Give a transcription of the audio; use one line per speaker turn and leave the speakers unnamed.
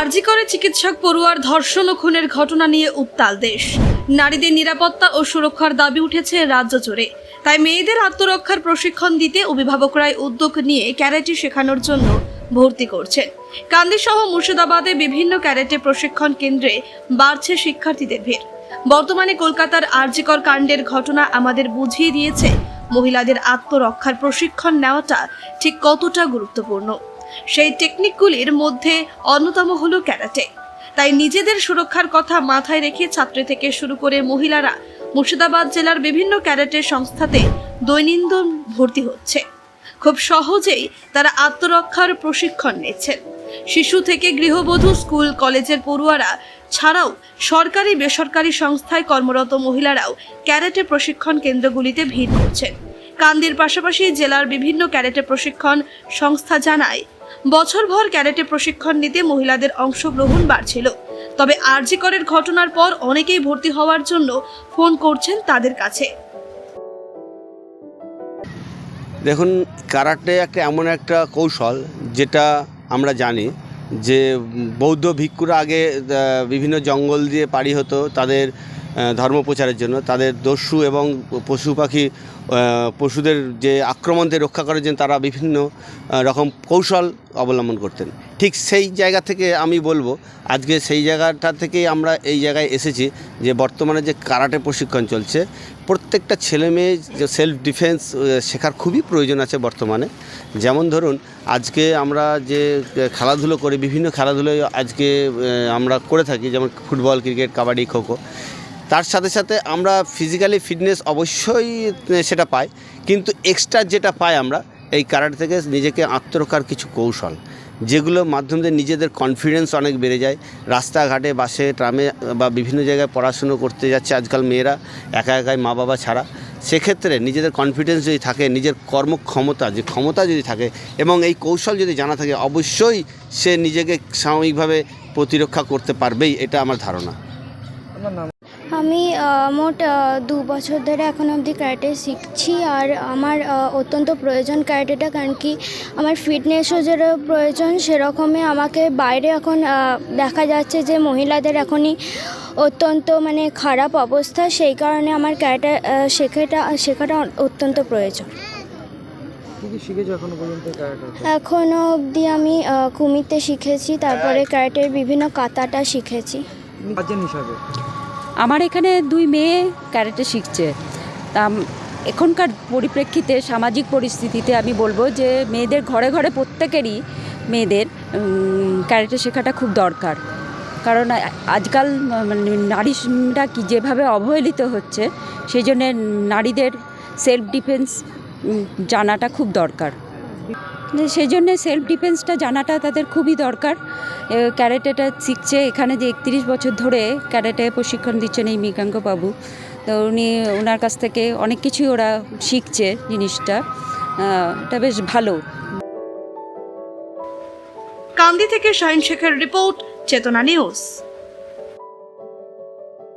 আরজি করে চিকিৎসক পড়ুয়ার ধর্ষণ ও খুনের ঘটনা নিয়ে উত্তাল দেশ। নারীদের নিরাপত্তা ও সুরক্ষার দাবি উঠেছে রাজ্য জুড়ে। তাই মেয়েদের আত্মরক্ষার প্রশিক্ষণ দিতে অভিভাবকরাই উদ্যোগ নিয়ে ক্যারেটে শেখানোর জন্য ভর্তি করছেন। কান্দি সহ মুর্শিদাবাদে বিভিন্ন ক্যারেটে প্রশিক্ষণ কেন্দ্রে বাড়ছে শিক্ষার্থীদের ভিড়। বর্তমানে কলকাতার আরজিকর কাণ্ডের ঘটনা আমাদের বুঝিয়ে দিয়েছে। মহিলাদের আত্মরক্ষার প্রশিক্ষণ নেওয়াটা ঠিক কতটা গুরুত্বপূর্ণ। সেই টেকনিকগুলির মধ্যে অন্যতম হলো ক্যারাটে তাই নিজেদের সুরক্ষার কথা মাথায় রেখে ছাত্রী থেকে শুরু করে মহিলারা মুর্শিদাবাদ জেলার বিভিন্ন ক্যারাটে সংস্থাতে দৈনন্দিন ভর্তি হচ্ছে। খুব সহজেই তারা আত্মরক্ষার প্রশিক্ষণ নিচ্ছেন। শিশু থেকে গৃহবধূ, স্কুল, কলেজের পড়ুয়ারা ছাড়াও সরকারি, বেসরকারি সংস্থায় কর্মরত মহিলারাও ক্যারেটে প্রশিক্ষণ কেন্দ্রগুলিতে ভিড় করছেন। কান্দির পাশাপাশি জেলার বিভিন্ন ক্যারেটে প্রশিক্ষণ সংস্থা জানায় বছরভর ক্যারেটে প্রশিক্ষণ নিতে মহিলাদের অংশগ্রহণ বাড়ছিল। তবে আরজিকরের ঘটনার পর অনেকেই ভর্তি হওয়ার জন্য ফোন করছেন তাদের কাছে।
দেখুন, কারাটে একটা এমন একটা কৌশল যেটা আমরা জানি যে বৌদ্ধ ভিক্ষুরা আগে বিভিন্ন জঙ্গল দিয়ে পাড়ি হতো, তাদের ধর্ম প্রচারের জন্য। তাদের দস্যু এবং পশু পাখি পশুদের যে আক্রমণ থেকে রক্ষা করার জন্য তারা বিভিন্ন রকম কৌশল অবলম্বন করতেন। ঠিক সেই জায়গা থেকে আমি বলব, আজকে সেই জায়গাটা থেকেই আমরা এই জায়গায় এসেছি যে বর্তমানে যে কারাটে প্রশিক্ষণ চলছে, প্রত্যেকটা ছেলে মেয়ে যে সেলফ ডিফেন্স শেখার খুবই প্রয়োজন আছে বর্তমানে। যেমন ধরুন, আজকে আমরা যে খেলাধুলো করি, বিভিন্ন খেলাধুলোয় আজকে আমরা করে থাকি, যেমন ফুটবল, ক্রিকেট, কাবাডি, খোখো। তার সাথে সাথে আমরা ফিজিক্যালি ফিটনেস অবশ্যই সেটা পাই। কিন্তু এক্সট্রা যেটা পাই আমরা, এই কারাটে থেকে নিজেকে আত্মরক্ষার কিছু কৌশল যেগুলোর মাধ্যমে নিজেদের কনফিডেন্স অনেক বেড়ে যায়। রাস্তাঘাটে, বাসে, ট্রামে, বা বিভিন্ন জায়গায় পড়াশুনো করতে যাচ্ছে আজকাল মেয়েরা, একা একাই মা বাবা ছাড়া। সেক্ষেত্রে নিজেদের কনফিডেন্স যদি থাকে, নিজের কর্মক্ষমতা, যে ক্ষমতা যদি থাকে, এবং এই কৌশল যদি জানা থাকে, অবশ্যই সে নিজেকে সাময়িকভাবে প্রতিরক্ষা করতে পারবেই, এটা আমার ধারণা।
আমি মোট দু বছর ধরে এখন অবধি ক্যারেটে শিখছি আর আমার অত্যন্ত প্রয়োজন ক্যারেটেটা কারণ কি আমার ফিটনেসও যেটা প্রয়োজন সেরকমই আমাকে বাইরে এখন দেখা যাচ্ছে যে মহিলাদের এখনই অত্যন্ত মানে খারাপ অবস্থা। সেই কারণে আমার ক্যারেটে শেখাটা শেখাটা অত্যন্ত প্রয়োজন।
এখনও
এখনও অবধি আমি কুমিতে শিখেছি তারপরে ক্যারেটের বিভিন্ন কাতাটা শিখেছি।
হিসাবে?
আমার এখানে দুই মেয়ে ক্যারেটে শিখছে। তা এখনকার পরিপ্রেক্ষিতে, সামাজিক পরিস্থিতিতে আমি বলব যে, মেয়েদের ঘরে ঘরে প্রত্যেকেরই মেয়েদের ক্যারেটে শেখাটা খুব দরকার। কারণ আজকাল মানে নারীরা কি যেভাবে অবহেলিত হচ্ছে, সেই জন্যে নারীদের সেলফ ডিফেন্স জানাটা খুব দরকার। সেই জন্যে সেলফ ডিফেন্সটা জানাটা তাদের খুবই দরকার। ক্যারেটেটা শিখছে। এখানে যে একত্রিশ বছর ধরে ক্যারেটে প্রশিক্ষণ দিচ্ছেন এই মৃগাঙ্ক বাবু তো উনি ওনার কাছ থেকে অনেক কিছুই ওরা শিখছে জিনিসটা। এটা বেশ ভালো।
কান্দি থেকে শাহিন শেখের রিপোর্ট, চেতনা নিউজ।